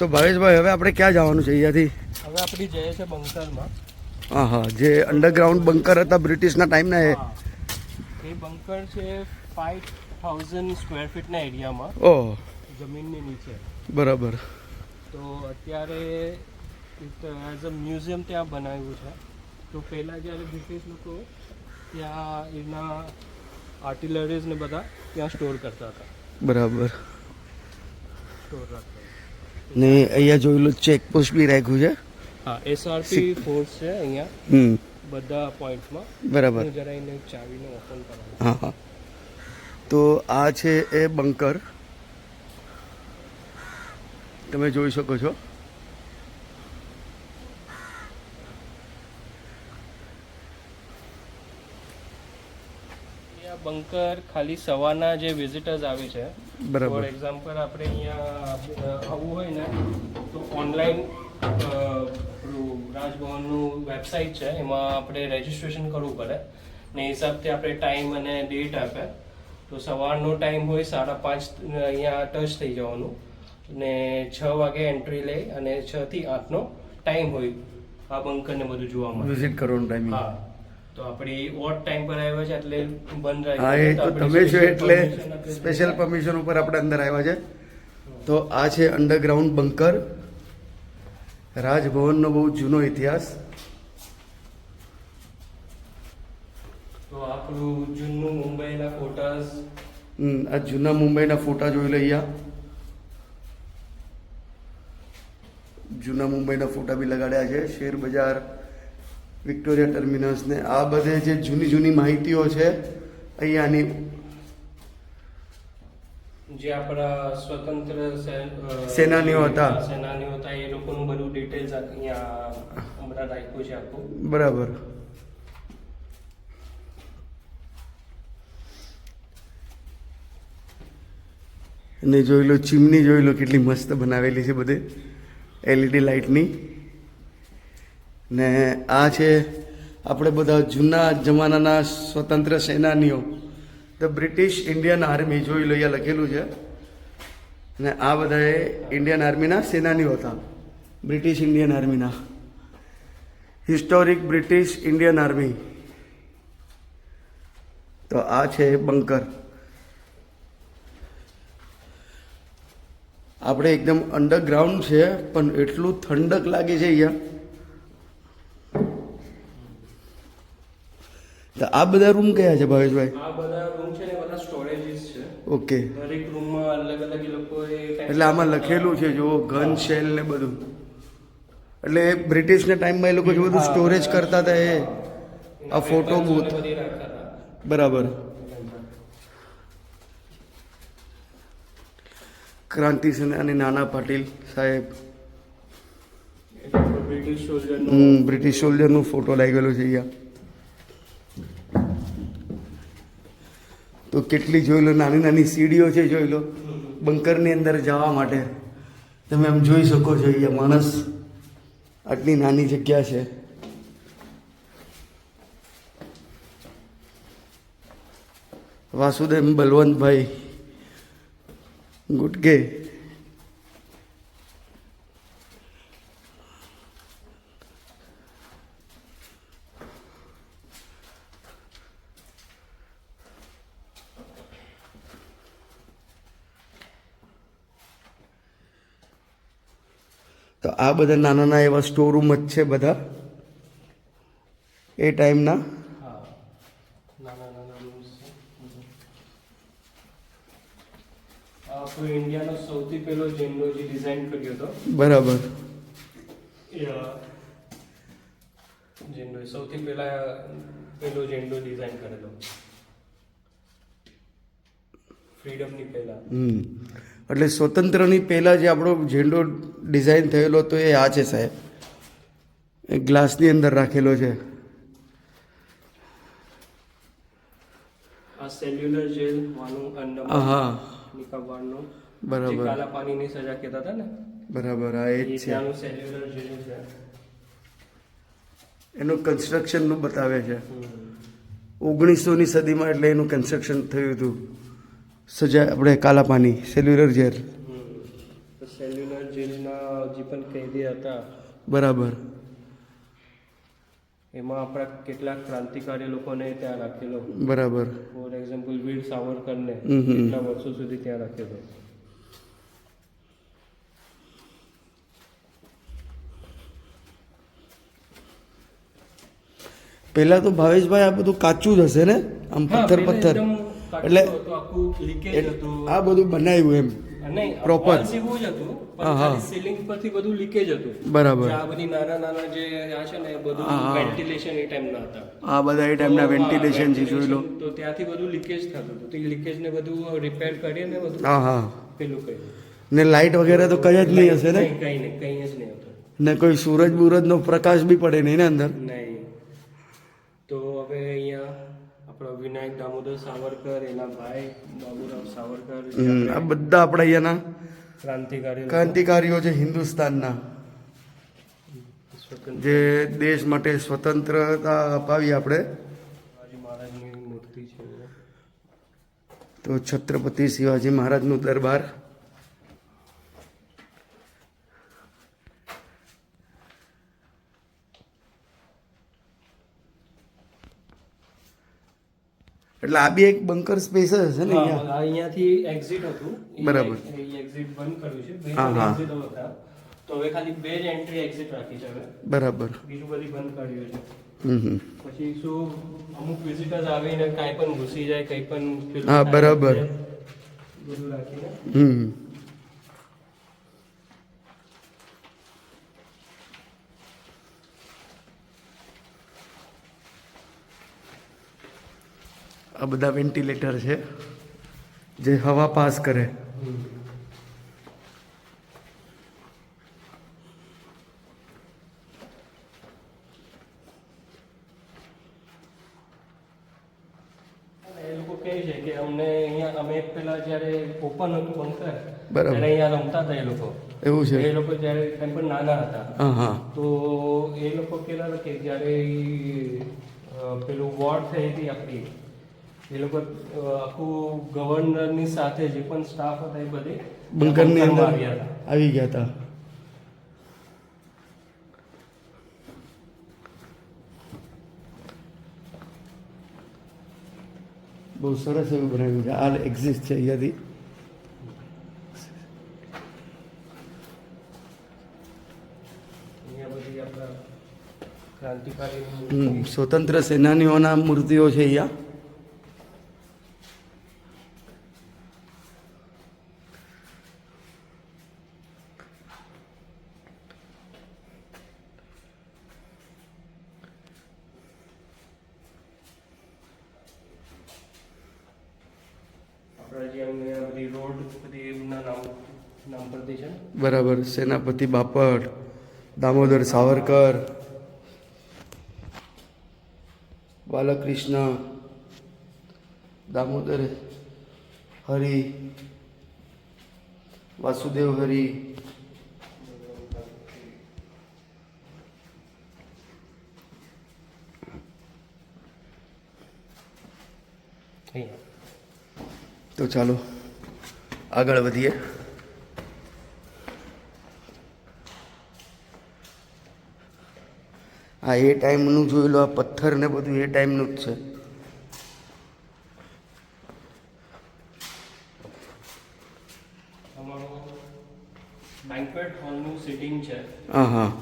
તો ભાવેશભાઈ હવે આપણે ક્યાં જવાનું છે અહીંયાથી? હવે આપણી જઈએ છે બંકરમાં. હા હા જે અંડરગ્રાઉન્ડ બંકર હતા બ્રિટિશના ટાઈમના એ. એ બંકર છે ફાઈવ થાઉઝન્ડ સ્ક્વેર ફીટના એરિયામાં. ઓહ જમીનની નીચે. બરાબર. તો અત્યારે એઝ અ મ્યુઝિયમ ત્યાં બનાવ્યું છે. તો પહેલાં જ્યારે બ્રિટિશ લોકો ત્યાં એના આર્ટિલરીઝ ને બધા ત્યાં સ્ટોર કરતા હતા. બરાબર. સ્ટોર રાખતા ને અહીંયા જોયેલું ચેકપોસ્ટ બી રાખ્યું છે. હા એસઆરપી ફોર્સ છે અહીંયા. હમ. બધા પોઈન્ટમાં બરાબર. જરા એને ચાવીને ઓપન કરાવું. હા હા. તો આ છે એ બંકર તમે જોઈ શકો છો. બંકર ખાલી સવારના જે વિઝિટર્સ આવે છે બરાબર. ફોર એક્ઝામ્પલ આપણે અહીંયા આવવું હોય ને તો ઓનલાઈન રાજભવનનું વેબસાઇટ છે એમાં આપણે રજીસ્ટ્રેશન કરવું પડે. ને હિસાબથી આપણે ટાઈમ અને ડેટ આપે. તો સવારનો ટાઈમ હોય સાડા પાંચ અહીંયા ટચ થઈ જવાનું. ને છ વાગે એન્ટ્રી લઈ અને છ થી આઠનો ટાઈમ હોય આ બંકરને બધું જોવા માટે. વિઝિટ કરવાનો ટાઈમ હા. તો આપણી વોટ ટાઈમ પર આવ્યો છે એટલે બંધ હા એ તો તમે છો એટલે. સ્પેશિયલ પરમિશન ઉપર આપણે અંદર આવ્યા છે. તો આ છે અંડરગ્રાઉન્ડ બંકર રાજભવનનો બહુ જૂનો ઇતિહાસ. તો આપણું જૂનું મુંબઈના ફોટાસ આ જૂના મુંબઈના ફોટા જોઈ લો અહીંયા. જૂના મુંબઈના ફોટા બી લગાડ્યા છે. શેર બજાર વિક્ટોરિયા ટર્મિનલ્સને આ બધે જે જૂની જૂની માહિતીઓ છે અહીંયાની જે આપણા સ્વતંત્ર સેનાનીઓ હતા. સેનાનીઓ હતા એ લોકોનું બધું ડિટેલ્સ અહીંયા હમણાં રાખ્યું છે આખું. બરાબર. અને જોઈ લો ચીમની જોઈ લો કેટલી મસ્ત બનાવેલી છે બધે. એલઈડી લાઇટની. ને આ છે આપણે બધા જૂના જમાનાના સ્વતંત્ર સેનાનીઓ. ધ બ્રિટિશ ઇન્ડિયન આર્મી જોઈ લો લખેલું છે. ને આ બધા ઇન્ડિયન આર્મીના સેનાનીઓ હતા. બ્રિટિશ ઇન્ડિયન આર્મીના હિસ્ટોરિક બ્રિટિશ ઇન્ડિયન આર્મી તો આ છે બંકર આપણે એકદમ અંડરગ્રાઉન્ડ છે, પણ એટલું ઠંડક લાગે છે અહીંયા. તો આ બધા રૂમ કયા છે ભાવેશભાઈ? આ બધા રૂમ છે ને બધા સ્ટોરેજીસ છે. ઓકે. દરેક રૂમમાં અલગ અલગ એ લોકોએ એટલે આમાં લખેલું છે જો ગન શેલ ને બધું. એટલે બ્રિટિશના ટાઈમમાં એ લોકો જે બધું સ્ટોરેજ કરતા હતા એ આ ફોટો બૂથ બરાબર. ક્રાંતિ સેના અને નાના પાટીલ સાહેબ. બ્રિટિશ સોલ્જરનો ફોટો લાગેલો છે અહીંયા. તો કેટલી જોઈ લો, નાની નાની સીડીઓ છે જોઈ લો, બંકરની અંદર જવા માટે. તમે આમ જોઈ શકો છો, અહીંયા માણસ આટલી નાની જગ્યા છે. વાસુદેવ બલવંતભાઈ ગુટકે તો આ બધા નાના નાના એવા સ્ટોર રૂમ જ છે બધા. એ ટાઈમના? ઇન્ડિયાનો સૌથી પહેલો ઝેન્ડો જે ડિઝાઇન કર્યો હતો. બરાબર. ઝેન્ડો સૌથી પહેલા પહેલો ઝેન્ડો ડિઝાઇન કરેલો. ફ્રીડમની પહેલા. હમ. એટલે સ્વતંત્રની પહેલાં જે આપણો ઝેંડો ડિઝાઇન થયેલો હતો એ આ છે સાહેબ. એ ગ્લાસની અંદર રાખેલો છે. આ હા બરાબર. પાણીની સજા કહેતા હતા ને? બરાબર હા એ છે. એનું કન્સ્ટ્રક્શનનું બતાવે છે. ઓગણીસોની સદીમાં એટલે એનું કન્સ્ટ્રક્શન થયું હતું. સજા આપણે કાલાપાની સેલ્યુલર જેલ સેલ્યુલર જેલના જે પણ કેદી હતા. બરાબર. એમાં આપણા કેટલાક ક્રાંતિકારી લોકોને ત્યાં રાખેલો. બરાબર. ફોર એક્ઝામ્પલ વીર સાવરકરને. કેટલા વર્ષો સુધી ત્યાં રાખેલો. પહેલા તો ભાવેશભાઈ આ બધું કાચું જ હશે ને? આમ પથ્થર પથ્થર. એટલે આ બધું બનાવ્યું એમ. પ્રોપર એવું જ હતું હા, પણ હા. ખાલી સીલિંગ પરથી બધું લીકેજ હતું. બરાબર. આ બધી નાના નાના જે આ છે ને બધું. વેન્ટિલેશન એ ટાઈમના હતા. આ બધા એ ટાઈમના વેન્ટિલેશન છે જોઈ લો. તો ત્યાંથી બધું લીકેજ થતું હતું. તો એ લીકેજ ને બધું રિપેર કરીને બધું હા હા. પેલું કર્યું. ને લાઇટ વગેરે તો કઈ જ નહીં હશે ને? કઈ નહીં કંઈ જ નહીં હતું. ને કોઈ સૂરજ બુરજનો પ્રકાશ બી પડે નહીં ને અંદર? નહીં. તો હવે અહીંયા વિનાયક દામોદર સાવરકર એના ભાઈ બાબુરાવ સાવરકર આ બધા આપણા અહીંયાના ક્રાંતિકારી ક્રાંતિકારીઓ છે હિન્દુસ્તાનના. જે દેશ માટે સ્વતંત્રતા અપાવી આપણે. શિવાજી મહારાજની મૂર્તિ છે. તો છત્રપતિ શિવાજી મહારાજનું દરબાર. એટલે આ બી એક બંકર સ્પેસ જ હશે ને અહીંયાથી એક્ઝિટ હતું. બરાબર. એક્ઝિટ બંધ કર્યું છે. બે. એક્ઝિટ હતા તો હવે ખાલી બે જ એન્ટ્રી એક્ઝિટ રાખી છે હવે. બરાબર. બીજું બધી બંધ કર્યું છે. પછી શું અમુક વિઝિટર્સ આવીને કાંઈ પણ ઘૂસી જાય કંઈ પણ હા, બરાબર. બધું રાખીને. હમ. આ બધા વેન્ટિલેટર છે જે હવા પાસ કરે. એ લોકો કહે છે કે અમને અહીંયા અમે પેલા જ્યારે ઓપન હતું બંકર બરાબર. અહીંયા રમતા હતા એ લોકો. એવું છે. એ લોકો જ્યારે એમ પણ નાના હતા. તો એ લોકો કેલા કે જ્યારે પેલું વોર થઈ હતી આપણી એ લોકો આખું ગવર્નરની સાથે જે પણ સ્ટાફ હતા એ બધે બંકરની અંદર આવી ગયા હતા. બહુ સરસ એવું બનાવ્યું છે. આ એક્ઝિસ્ટ છે અહીંયાથી. સ્વતંત્ર સેનાનીઓના મૂર્તિઓ છે અહીંયા આપણા જે અમને આ બધી રોડ બધી એમના નામ નામ પરથી છે સેનાપતિ બાપટ દામોદર સાવરકર બાલકૃષ્ણ દામોદર હરિ વાસુદેવ હરિ તો ચાલો આગળ વધીએ. આ એ ટાઈમનું જોઈ લો આ પથ્થર ને બધું એ ટાઈમનું જ છે. અમારું બેન્ક્વેટ હોલનું સિટિંગ છે.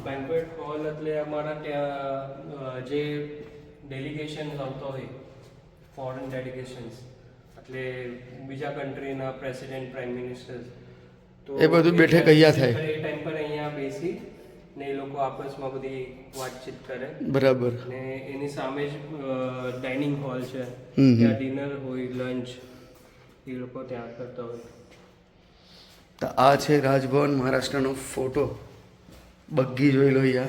બેન્ક્વેટ હોલ એટલે અમારા ત્યાં જે ડેલિગેશન આવતા હોય ફોરેન ડેલિગેશન્સ એટલે બીજા કન્ટ્રીના પ્રેસિડેન્ટ પ્રાઇમ મિનિસ્ટર એ બધું બેઠે કહ્યા થાય. એ ટાઈમ પર અહીંયા બેસી ને એ લોકો આપસમાં બધી વાતચીત કરે. બરાબર. ને એની સામે જ ડાઇનિંગ હોલ છે. ત્યાં ડિનર હોય લંચ એ લોકો ત્યાં કરતા હોય. તો આ છે રાજભવન મહારાષ્ટ્રનો ફોટો. બગ્ગી જોઈ લો યા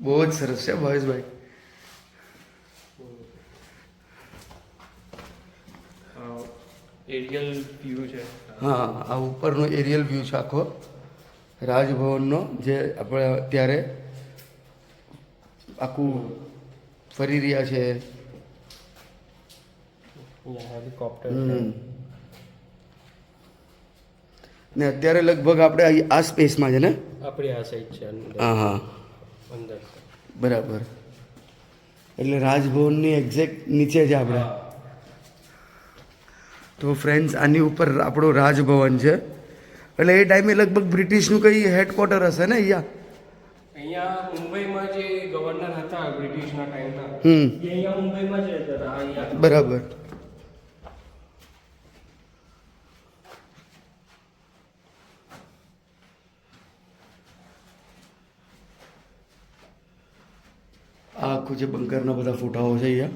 બહુ જ સરસ છે ભાવેશભાઈ. એરિયલ વ્યૂ છે. હા આ ઉપરનો એરિયલ વ્યૂ છે આખો. રાજભવનનો જે આપણે અત્યારે આખું ફરી રહ્યા છે. હેલિકોપ્ટર ને અત્યારે લગભગ આપણે આ સ્પેસમાં છે ને? આપણી આ સાઈડ છે હા હા. અંદર. બરાબર. એટલે રાજભવનની એક્ઝેક્ટ નીચે છે આપણે. તો ફ્રેન્ડ્સ આની ઉપર આપણું રાજભવન છે. એટલે એ ટાઈમે લગભગ બ્રિટિશનું કંઈ હેડક્વાર્ટર હશે ને અહીંયા? અહીંયા મુંબઈમાં જે ગવર્નર હતા બ્રિટિશના ટાઈમના હમ. અહીંયા મુંબઈમાં જ રહેતા હતા બરાબર. આ આખું જે બંકરના બધા ફોટાઓ છે અહીંયા.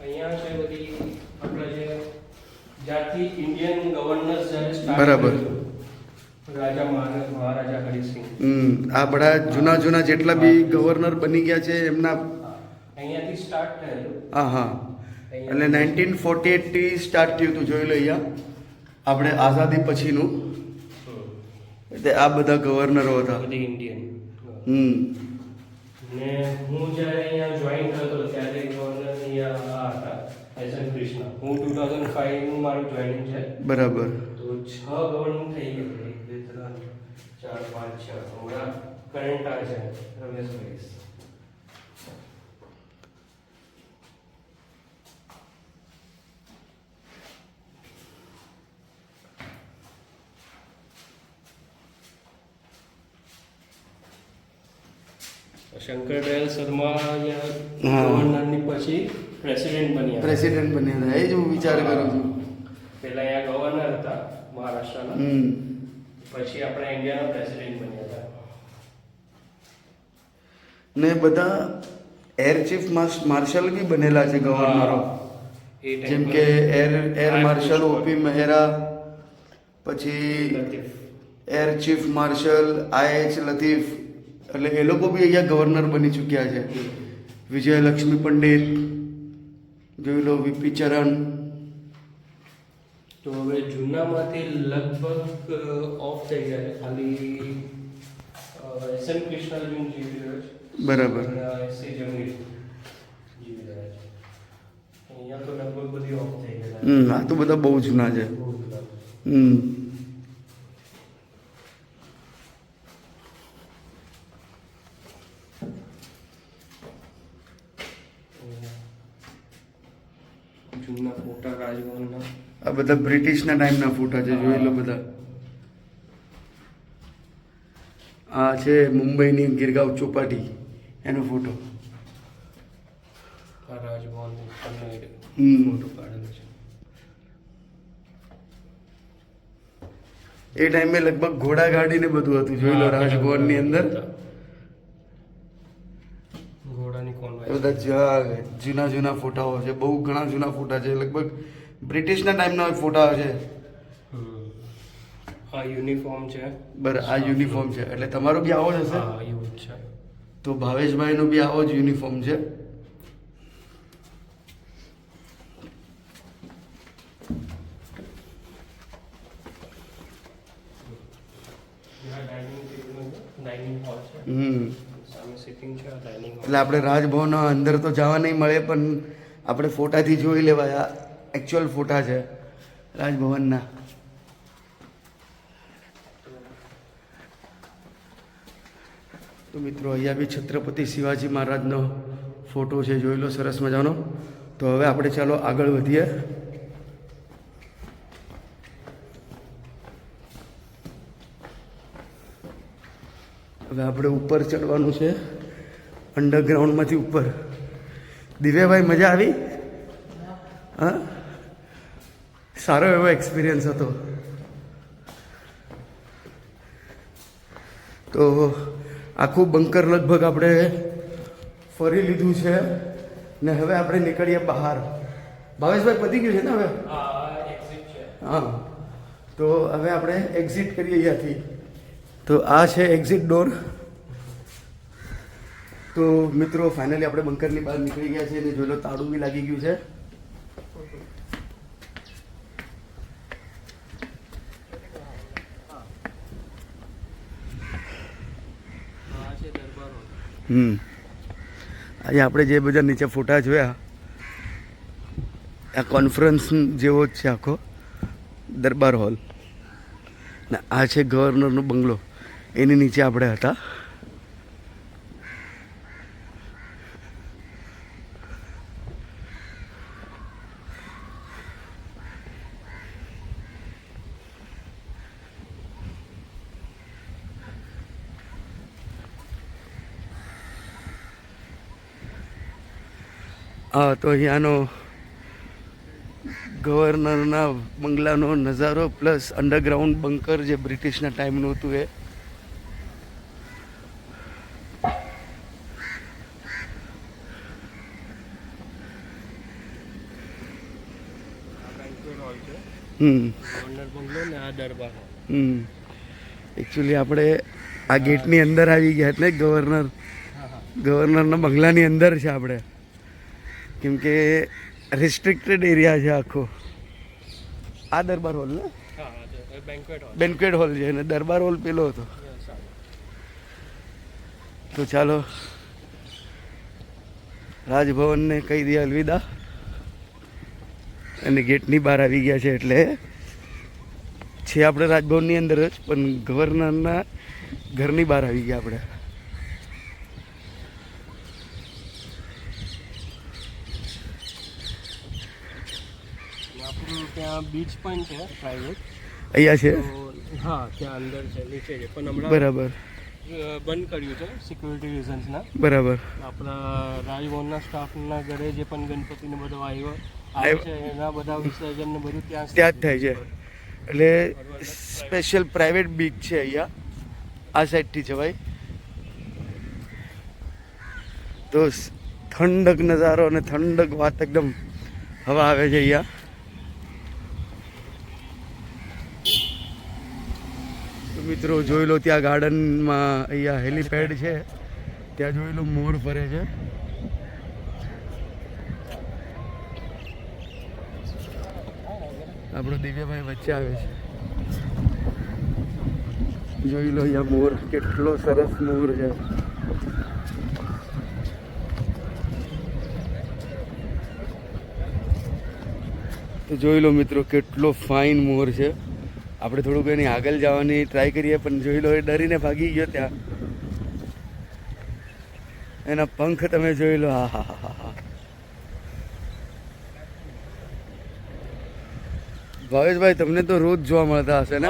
અહીંયા છે બધી આપણે જે જ્યારથી ઇન્ડિયન ગવર્નર્સ જ્યારે બરાબર. આ બધા જૂના જૂના જેટલા બી ગવર્નર બની ગયા છે એમના અહીંયાથી સ્ટાર્ટ થયેલું. હા હા. એટલે નાઇન્ટીન ફોર્ટી એટથી સ્ટાર્ટ થયું હતું જોઈ લો અહીંયા. આપણે આઝાદી પછીનું એટલે આ બધા ગવર્નરો હતા. બધી ઇન્ડિયન હમ. ને હું જ્યારે અહીંયા જોઈન થયો હતો ત્યારે ગવર્નર અહીંયા આ હતા એસએન કૃષ્ણ હું ટુ થાઉઝન્ડ ફાઈવનું મારું જોઈનિંગ છે. બરાબર. તો છ ગવર્નર થઈ ગયું એક બે ત્રણ ચાર પાંચ છ હમણાં કરંટ આ છે રમેશભાઈ. શંકર દયાલ શર્મા ગવર્નરની પછી પ્રેસિડેન્ટ બન્યા. પ્રેસિડેન્ટ બન્યા હતા. એ જ હું વિચાર કરું છું. પહેલા અહીંયા ગવર્નર હતા મહારાષ્ટ્રના. પછી આપણા ઇન્ડિયાના પ્રેસિડેન્ટ બન્યા હતા. ને બધા એર ચીફ માર્શલ બી બનેલા છે ગવર્નરો જેમ કે air air marshal OP Mehra પછી air chief marshal IH Latif એટલે એ લોકો બી અહીંયા ગવર્નર બની ચૂક્યા છે. વિજયલક્ષ્મી પંડિત જોઈ લો વીપી ચરણ. તો હવે જૂનામાંથી લગભગ ઓફ થઈ ગયા છે. ખાલી એસ એમ કૃષ્ણ જીવી રહ્યો છે. બરાબર. એસ એ જમીર જીવી રહ્યા છે. અહીંયા તો લગભગ બધી ઓફ થઈ ગયા આ તો બધા બહુ જૂના છે. હમ અહીંયા જૂના ફોટા રાજભવનના. આ બધા બ્રિટિશના ટાઈમના ફોટા છે જોઈ લો બધા. આ છે મુંબઈની ગિરગાંવ ચોપાટી એનો ફોટો. રાજભવન. ફોટો પાડેલો છે. એ ટાઈમે લગભગ ઘોડા ગાડી ને બધું હતું જોઈ લો રાજભવનની અંદર. બધા જૂના જૂના ફોટાઓ છે બહુ ઘણા જૂના ફોટા છે લગભગ બ્રિટિશના ટાઈમના ફોટા છે. આ યુનિફોર્મ છે. બર આ યુનિફોર્મ છે. એટલે તમારો બી આવો જ હશે? એવું છે. તો ભાવેશભાઈનો બી આવો જ યુનિફોર્મ છે ડાઇનિંગ હોલ છે. હમ. એટલે આપણે રાજભવન અંદર તો જવા નહીં મળે, પણ આપણે ફોટાથી જોઈ લેવાય. આ એકચ્યુઅલ ફોટા છે, રાજભવનના. તો મિત્રો, અહીંયા બી છત્રપતિ શિવાજી મહારાજનો ફોટો છે, જોઈ લો સરસ મજાનો. તો હવે આપણે ચાલો આગળ વધીએ. હવે આપણે ઉપર ચડવાનું છે. અંડરગ્રાઉન્ડમાંથી ઉપર. દિવ્યાભાઈ, મજા આવી? હા? સારો એવો એક્સપિરિયન્સ હતો. તો આખું બંકર લગભગ આપણે ફરી લીધું છે ને હવે આપણે નીકળીએ બહાર. ભાવેશભાઈ પતી ગયું છે ને હવે? હા. તો હવે આપણે એક્ઝિટ કરીએ અહીંયાથી. તો આ છે એક્ઝિટ ડોર તો મિત્રો ફાઇનલી આપણે બંકરની બહાર નીકળી ગયા છે અને જોઈ લો, તાળું બી લાગી ગયું છે. હમ. આજે આપણે જે બધા નીચે ફોટા જોયા, આ કોન્ફરન્સ જેવો જ છે આખો, દરબાર હોલ ને આ છે ગવર્નરનો બંગલો. એની નીચે આપણે હતા. તો અહીંયાનો ગવર્નરના બંગલાનો નજારો પ્લસ અંડરગ્રાઉન્ડ બંકર જે બ્રિટિશના ટાઈમનું હતું એ. એકચ્યુઅલી આપણે આ ગેટની અંદર આવી ગયા એટલે ગવર્નર, ગવર્નરના બંગલાની અંદર છે આપણે. કેમ કે રિસ્ટ્રિક્ટેડ એરિયા છે આખો. આ દરબાર હોલ ને? બેન્ક્વેટ હોલ છે અને દરબાર હોલ પેલો હતો. તો ચાલો. રાજભવનને કહી દઈએ અલવિદા. અને ગેટની બહાર આવી ગયા છે એટલે છે આપણે રાજભવનની અંદર જ પણ ગવર્નરના ઘરની બહાર આવી ગયા આપણે અને આપણું ત્યાં બીચ પણ છે પ્રાઇવેટ અહીંયા છે? હા ત્યાં અંદર છે નીચે છે. પણ હમણાં બરાબર. બંધ કર્યું છે સિક્યુરિટી રીઝન્સના બરાબર. આપણા રાજભવનના સ્ટાફના ઘરે જે પણ ગણપતિને બધો આવ્યો આવે. છે એના બધા વિસર્જન ને બધું ત્યાં ત્યાં જ થાય છે. એટલે સ્પેશિયલ પ્રાઇવેટ બીચ છે અહીંયા. આ સાઈડથી જવાય તો ઠંડક નજારો અને ઠંડક વાત એકદમ હવા આવે છે અહીંયા. મિત્રો જોઈ લો ત્યાં ગાર્ડનમાં અહીંયા હેલીપેડ છે. ત્યાં જોઈ લો મોર ફરે છે. આપણો દિવ્યભાઈ વચ્ચે આવે છે. જોઈ લો અહીંયા મોર, કેટલો સરસ મોર છે. તો જોઈ લો મિત્રો, કેટલો ફાઇન મોર છે. આપણે થોડુંક એની આગળ જવાની ટ્રાય કરીએ પણ જોઈ લો એ ડરીને ભાગી ગયો ત્યાં. એના પંખ તમે જોઈ લો હા હા હા હા ભાવેશભાઈ તમને તો રોજ જોવા મળતા હશે ને?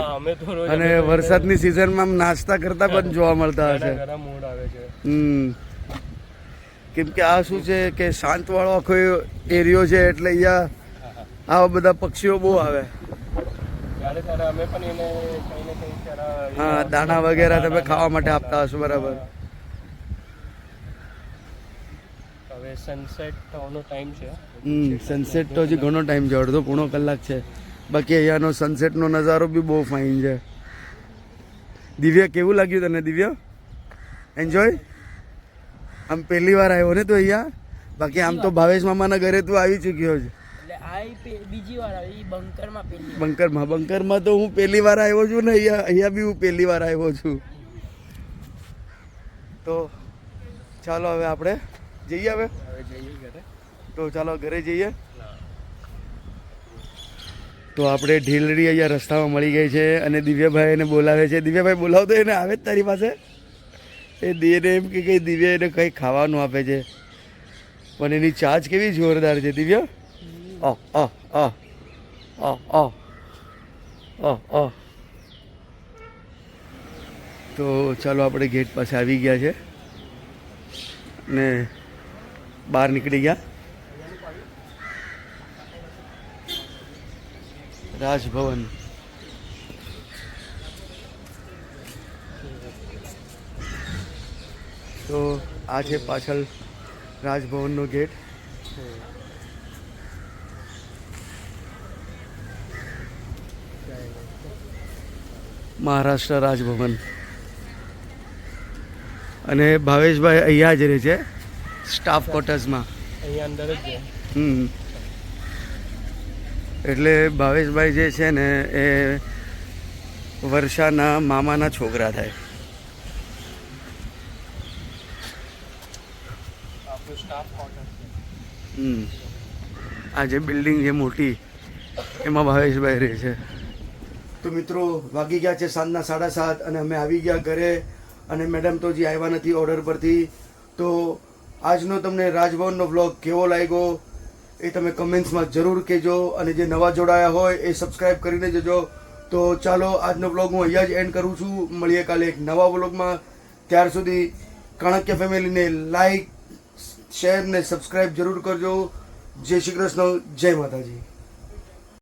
અને વરસાદની સિઝનમાં નાસ્તા કરતા પણ જોવા મળતા હશે. હમ. કેમ કે આ શું છે કે શાંતવાળો આખો એરિયો છે એટલે અહીંયા. આવા બધા પક્ષીઓ બહુ આવે. હા દાણા વગેરે તમે ખાવા માટે આપતા હશો બરાબર. હવે સનસેટ થવાનો ટાઈમ છે. હમ સનસેટ તો હજી ઘણો ટાઈમ છે અડધો પૂણો કલાક છે. બાકી અહીંયાનો સનસેટનો નજારો બી બહુ ફાઇન છે. દિવ્ય કેવું લાગ્યું તને દિવ્ય? એન્જોય આમ પહેલી વાર આવ્યો ને તો અહીંયા? બાકી આમ તો ભાવેશ મામાના ઘરે તું આવી ચૂક્યો છે. બીજી વાર આવી બંકરમાં પેલી બંકરમાં બંકરમાં તો હું પહેલી વાર આવ્યો છું ને અહીંયા અહીંયા બી હું પહેલી વાર આવ્યો છું. તો ચાલો હવે આપણે જઈએ હવે. હવે જઈએ ઘરે. તો ચાલો ઘરે જઈએ. તો આપણે ઢીલડી અહીંયા રસ્તામાં મળી ગઈ છે અને દિવ્યભાઈ એને બોલાવે છે. દિવ્યભાઈ બોલાવતો એને આવે જ તારી પાસે? એ દિવ્યને એમ કે કંઈ દિવ્ય એને કંઈ ખાવાનું આપે છે. પણ એની ચાર્જ કેવી જોરદાર છે દિવ્ય? અ અ અ અ અ અ અ તો ચાલો આપણે ગેટ પાસે આવી ગયા છે. ને બહાર નીકળી ગયા. રાજભવન. તો આ છે પાછળ રાજભવનનો ગેટ મહારાષ્ટ્ર રાજભવન. અને ભાવેશભાઈ અહીંયા જ રહે છે સ્ટાફ ક્વાર્ટર્સમાં અહીંયા અંદર જ હમ. એટલે ભાવેશભાઈ જે છે ને એ વર્ષાના મામાના છોકરા થાય. હમ. આ જે બિલ્ડિંગ છે મોટી એમાં ભાવેશભાઈ રહે છે. તો મિત્રો, વાગી ગયા છે સાંજના સાડા સાત અને અમે આવી ગયા ઘરે અને મેડમ તો હજી આવ્યા નથી ઓર્ડર પરથી. તો આજનો તમને રાજભવનનો વ્લોગ કેવો લાગ્યો એ તમે કમેન્ટ્સમાં જરૂર કહેજો અને જે નવા જોડાયા હોય એ સબસ્ક્રાઈબ કરીને જજો. તો ચાલો, આજનો વ્લોગ હું અહીંયા જ એન્ડ કરું છું. મળીએ કાલે એક નવા વ્લોગમાં. ત્યાર સુધી કણક્ય ફેમિલીને લાઈક શેર ને સબસ્ક્રાઈબ જરૂર કરજો. જય શ્રી કૃષ્ણ, જય માતાજી.